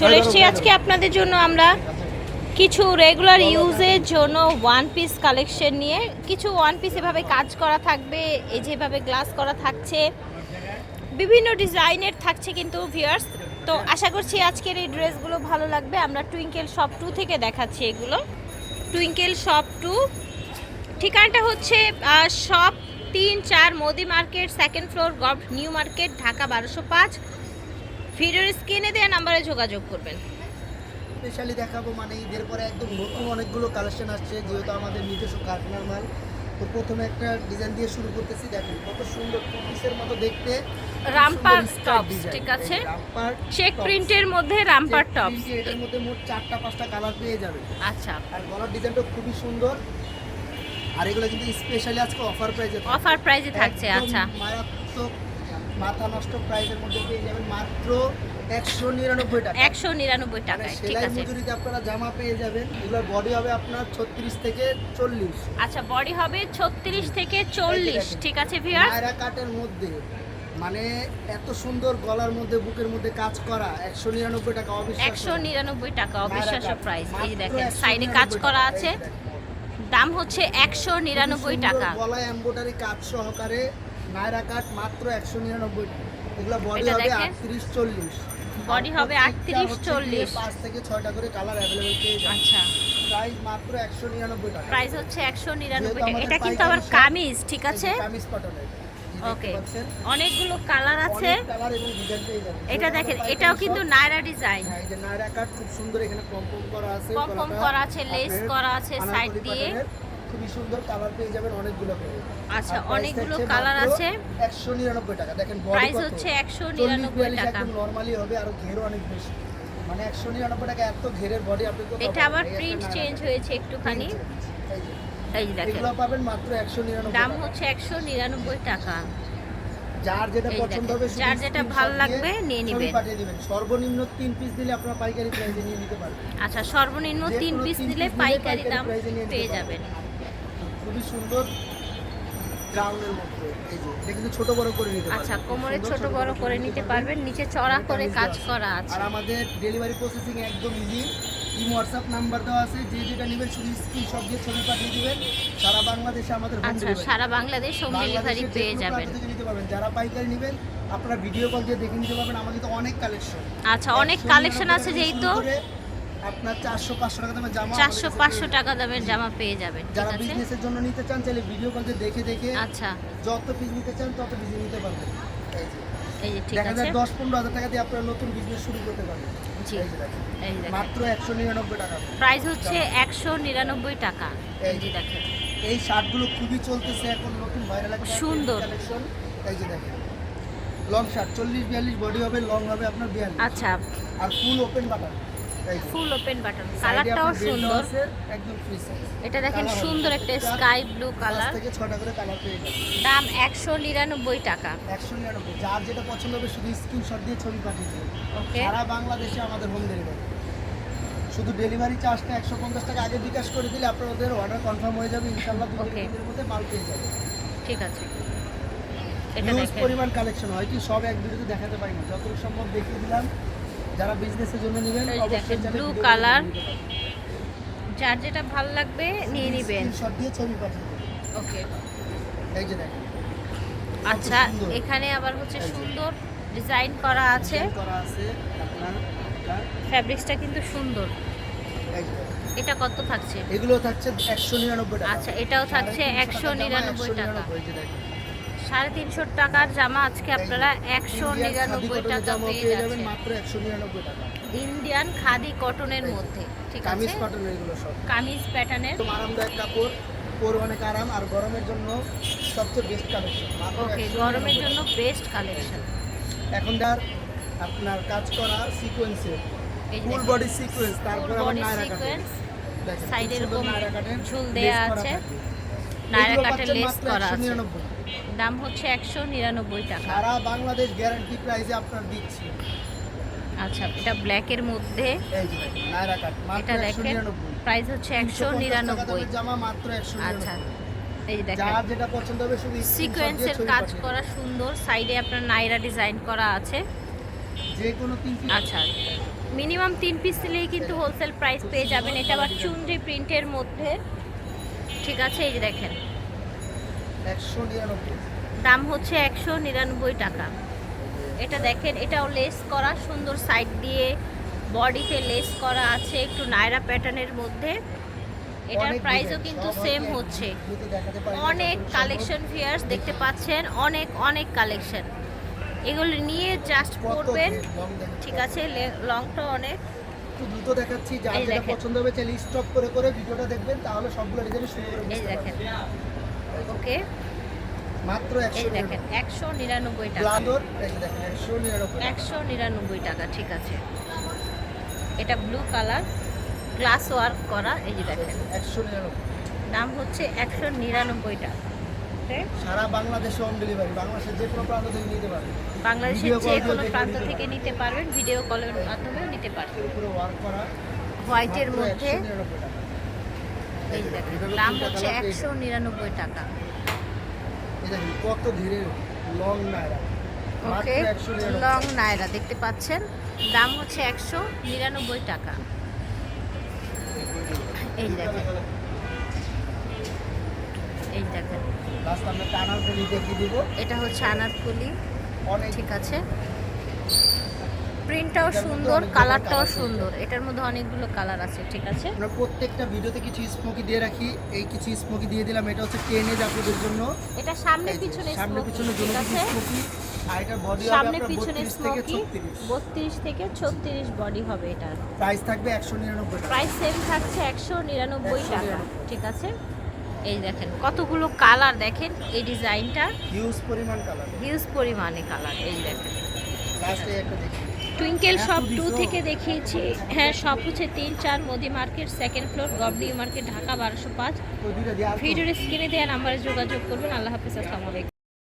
চলে এসেছি আজকে আপনাদের জন্য আমরা কিছু রেগুলার ইউজের জন্য ওয়ান পিস কালেকশন নিয়ে। কিছু ওয়ান পিস এভাবে কাজ করা থাকবে, এই যেভাবে গ্লাস করা থাকছে। বিভিন্ন ডিজাইনের থাকছে কিন্তু ভিউয়ার্স তো আশা করছি আজকের এই ড্রেসগুলো ভালো লাগবে। আমরা টুইঙ্কেল শপ টু থেকে দেখাচ্ছি এগুলো। টুইঙ্কেল শপ টু ঠিকানাটা হচ্ছে শপ তিন চার Modi market second floor gov new market Dhaka বারোশো পাঁচ। ভিডিওর স্ক্রিনে দেওয়া নাম্বারে যোগাযোগ করবেন। স্পেশালি দেখাবো মানে ঈদের পরে একদম নতুন অনেকগুলো কালেকশন আসছে যেহেতু আমাদের নিজস্ব কারখানার মাল। তো প্রথমে একটা ডিজাইন দিয়ে শুরু করতেছি দেখেন কত সুন্দর পিসের মতো দেখতে। রামপার টপস ঠিক আছে? চেক প্রিন্টের মধ্যে রামপার টপস এটার মধ্যে মোট চারটা পাঁচটা কালার পেয়ে যাবে। আচ্ছা। আর গলার ডিজাইনটা খুবই সুন্দর। আর এগুলো কিন্তু স্পেশালি আজকে অফার প্রাইসে অফার প্রাইসে থাকছে আচ্ছা। মারাত্মক মাথা নষ্ট প্রাইসের মধ্যে পেয়ে যাবেন মাত্র একশো নিরানব্বই টাকা। একশো নিরানব্বই মানে ঠিক সেলাই মজুরিতে আপনারা জামা পেয়ে যাবেন। এগুলোর বডি হবে আপনার ছত্রিশ থেকে চল্লিশ। আচ্ছা বডি হবে ছত্রিশ থেকে চল্লিশ ঠিক আছে ভিউয়ার্স নায়রা কাটের মধ্যে মানে এত সুন্দর গলার মধ্যে বুকের মধ্যে কাজ করা একশো নিরানব্বই টাকা অবিশ্বাস্য। একশো নিরানব্বই টাকা অবিশ্বাস্য প্রাইস এই দেখেন সাইডে কাজ করা আছে। দাম হচ্ছে একশো নিরানব্বই টাকা। গলায় এমব্রয়ডারি কাজ সহকারে নায়রা কাট মাত্র একশো নিরানব্বই এগুলো বডি হবে আটত্রিশ চল্লিশ। Body হবে প্রত্যেকটা 38, হচ্ছে গিয়ে 40 পাঁচ থেকে ছয়টা করে কালার অ্যাভেলেবেল পেয়ে আচ্ছা। প্রাইস মাত্র টাকা প্রাইস হচ্ছে এটা কিন্তু আবার কামিজ ঠিক আছে? কামিজ কটনের ওকে অনেকগুলো কালার আছে। কালার এবং ডিজাইন পেয়ে যাবেন। এটা দেখেন এটাও কিন্তু নায়রা ডিজাইন হ্যাঁ, এই যে নায়রা কাট খুব সুন্দর এখানে করা আছে করা আছে, লেস করা আছে সাইড দিয়ে। খুবই সুন্দর কালার পেয়ে যাবেন অনেকগুলো করে আচ্ছা, অনেকগুলো colour আছে। একশো নিরানব্বই টাকা। দেখেন প্রাইস হচ্ছে একশো নিরানব্বই টাকা। একদম নরমালি হবে আর ঘেরও অনেক বেশি। মানে একশো নিরানব্বই টাকা এত ঘেরের বডি আপনি কোথাও এটা আবার প্রিন্ট চেঞ্জ হয়েছে একটুখানি। এই দেখেন। এগুলো পাবেন মাত্র একশো নিরানব্বই দাম হচ্ছে একশো নিরানব্বই টাকা। যার যেটা পছন্দ হবে যার যেটা ভালো লাগবে নিয়ে নিবেন। পাঠিয়ে দিবেন। সর্বনিম্ন তিন পিস দিলে আপনারা পাইকারি প্রাইসে নিয়ে নিতে পারবেন। আচ্ছা সর্বনিম্ন যে তিন পিস দিলে পাইকারি দাম পেয়ে যাবেন। খুবই সুন্দর গ্রাউন্ডের মধ্যে এই যে এটা কিন্তু ছোট বড় করে নিতে আচ্ছা কোমরে ছোট বড় করে নিতে পারবেন। নিচে চড়া করে কাজ করা আছে। আর আমাদের ডেলিভারি প্রসেসিং একদম ইজি ইম হোয়াটসঅ্যাপ নাম্বার দেওয়া আছে যে যেটা নেবেন শুধু স্ক্রিনশট দিয়ে ছবি পাঠিয়ে দিবেন। সারা বাংলাদেশে আমাদের আচ্ছা সারা বাংলাদেশ হোম ডেলিভারি পেয়ে যাবেন। নিতে পারবেন। যারা পাইকারি নেবেন আপনারা ভিডিও কল দিয়ে দেখে নিতে পারবেন। আমাদের তো অনেক কালেকশন আচ্ছা অনেক কালেকশন আছে যেই তো আপনার চারশো পাঁচশো টাকা দামের জামা চারশো আমাদের কাছে পাঁচশো পেয়ে টাকা দামের জামা পেয়ে যাবেন। যারা বিজনেসের জন্য নিতে চান চাইলে ভিডিও কল দেখে দেখে আচ্ছা। যত পিস নিতে চান তত পিস নিতে পারবেন। এই যে। ঠিক আছে। যায় দশ পনেরো হাজার টাকা দিয়ে আপনারা নতুন বিজনেস শুরু করতে পারবেন। জি। এই দেখেন। মাত্র একশো নিরানব্বই টাকা। প্রাইস হচ্ছে একশো নিরানব্বই টাকা। এই যে দেখেন। এই শার্টগুলো খুবই চলতেছে এখন নতুন ভাইরাল সুন্দর। কালেকশন এই যে দেখেন। লং শার্ট চল্লিশ বিয়াল্লিশ বডি হবে লং হবে আপনার বিয়াল্লিশ। আচ্ছা। আর ফুল ওপেন যে। ফুল ওপেন বাটন কালারটাও সুন্দর। একদম ফ্রি সাইজ এটা দেখেন সুন্দর একটা স্কাই ব্লু কালার থেকে ছটা করে কালার পেয়ে দাম একশো নিরানব্বই টাকা। একশো নিরানব্বই। যার যেটা পছন্দ হবে শুধু স্ক্রিনশট দিয়ে ছবি পাঠিয়ে দেবেন। ওকে সারা বাংলাদেশে আমাদের হোম ডেলিভারি শুধু ডেলিভারি চার্জটা একশো পঞ্চাশ টাকা আগে বিকাশ করে দিলে আপনাদের অর্ডার কনফার্ম হয়ে যাবে। ইনশাল্লাহ দু Okay. মধ্যে মাল পেয়ে যাবে ঠিক আছে। এটা দেখেন। পরিমাণ কালেকশন হয়। কি সব এক ভিডিওতে দেখাতে পারি না। যতটুকু সম্ভব দেখিয়ে দিলাম। যারা বিজনেসের জন্য নেবেন অবশ্যই নিতে পারবেন। যার যেটা ভালো লাগবে নিয়ে নিবেন। Screenshot দিয়ে ছবি পাঠিয়ে ওকে। এই যে দেখেন। আচ্ছা এখানে আবার হচ্ছে সুন্দর ডিজাইন করা আছে। করা আছে আপনার ফ্যাব্রিক্সটা কিন্তু সুন্দর। এটা কত থাকছে? এগুলো থাকছে একশো নিরানব্বই টাকা। আচ্ছা এটাও থাকছে সাড়ে একশো তিনশো টাকা। সাড়ে তিনশো টাকার জামা আজকে আপনারা একশো নিরানব্বই টাকা পেয়ে যাচ্ছেন। ইন্ডিয়ান খাদি কটনের মধ্যে ঠিক কামিজ আছে এগুলো সব। কামিজ প্যাটার্নের। আরামদায়ক কাপড় পরে অনেক আরাম আর গরমের জন্য সবচেয়ে বেস্ট কালেকশন ওকে গরমের জন্য বেস্ট কালেকশন এখন যার আপনার কাজ করা যে ফুল বডি সিকোয়েন্স তারপর আবার নায়রা নায়রা কাটের ঝুল দেয়া আছে। নায়রা কাটের লেস করা আছে। 199 দাম হচ্ছে একশো নিরানব্বই টাকা। সারা বাংলাদেশ গ্যারান্টি প্রাইসে আপনার দিচ্ছি। আচ্ছা এটা ব্ল্যাকের মধ্যে। এটা দেখেন প্রাইস হচ্ছে একশো নিরানব্বই। জামা মাত্র 199 আচ্ছা এই দেখেন। যেটা পছন্দ হবে সিকোয়েন্সের কাজ করা সুন্দর সাইডে আপনার নাইরা ডিজাইন করা আছে। যে কোনো তিন আচ্ছা মিনিমাম তিন পিস নিলেই কিন্তু হোলসেল প্রাইস পেয়ে যাবেন। এটা আবার চুনরি প্রিন্টের মধ্যে। ঠিক আছে এই যে দেখেন। একশো দাম হচ্ছে একশো নিরানব্বই টাকা। এটা দেখেন এটাও লেস করা সুন্দর সাইড দিয়ে বডিতে লেস করা আছে একটু নায়রা প্যাটার্নের মধ্যে। এটার প্রাইসও কিন্তু সেম হচ্ছে। অনেক কালেকশন ফিয়ার্স দেখতে পাচ্ছেন অনেক অনেক কালেকশন এগুলো নিয়ে জাস্ট দেখেন, ঠিক আছে লে- লংটা অনেক। একটু দ্রুত দেখাচ্ছি যার যেটা পছন্দ হবে চাইলে স্টপ করে করে ভিডিওটা দেখবেন তাহলে সবগুলো ডিজাইন শুরু করে দেখেন। ওকে। মাত্র এই দেখেন একশো নিরানব্বই টাকা। একশো নিরানব্বই টাকা। ঠিক আছে। এটা ব্লু কালার গ্লাস ওয়ার্ক করা এই যে দেখেন। একশো নিরানব্বই। দাম হচ্ছে একশো নিরানব্বই টাকা? সারা বাংলাদেশে হোম ডেলিভারি বাংলাদেশের যে কোনো প্রান্ত থেকে নিতে পারবেন বাংলাদেশের যে কোনো প্রান্ত থেকে নিতে পারবেন ভিডিও কলের মাধ্যমেও নিতে পারবেন। হোয়াইটের মধ্যে 199 টাকা। এই দেখেন দাম হচ্ছে একশো নিরানব্বই টাকা। কত ধীরে long Naira okay long Naira দেখতে পাচ্ছেন? দাম হচ্ছে একশো নিরানব্বই টাকা। এই দেখেন। এই দেখেন। এটা হচ্ছে আনারকলি ঠিক আছে। প্রিন্টটাও সুন্দর কালারটাও সুন্দর। এটার মধ্যে অনেকগুলো কালার আছে ঠিক আছে? আমরা প্রত্যেকটা ভিডিওতে কিছু স্মোকি দিয়ে রাখি। এই কিছু স্মোকি দিয়ে দিলাম এটা হচ্ছে টেনে আপনাদের জন্য। এটা সামনে পিছনে সামনে পিছনে জন্য স্মোকি আর এটা বডি সামনে আপনার পিছনে 32 থেকে 36 বত্রিশ থেকে ছত্রিশ বডি হবে এটার প্রাইস থাকবে একশো নিরানব্বই টাকা। প্রাইস সেম থাকছে একশো নিরানব্বই 199 টাকা ঠিক আছে? এই দেখেন কতগুলো কালার দেখেন এই ডিজাইনটা হিউজ পরিমাণ কালার হিউজ পরিমাণে কালার এই দেখেন। লাস্টে একটা দেখি। টুইঙ্কেল শপ টু থেকে দেখিয়েছি। হ্যাঁ শপ হচ্ছে তিন চার Modi market second floor gov new market Dhaka বারোশো পাঁচ। ভিডিওর স্ক্রিনে দেওয়া নাম্বারে যোগাযোগ করবেন আল্লাহ হাফিজ আসসালামু আলাইকুম।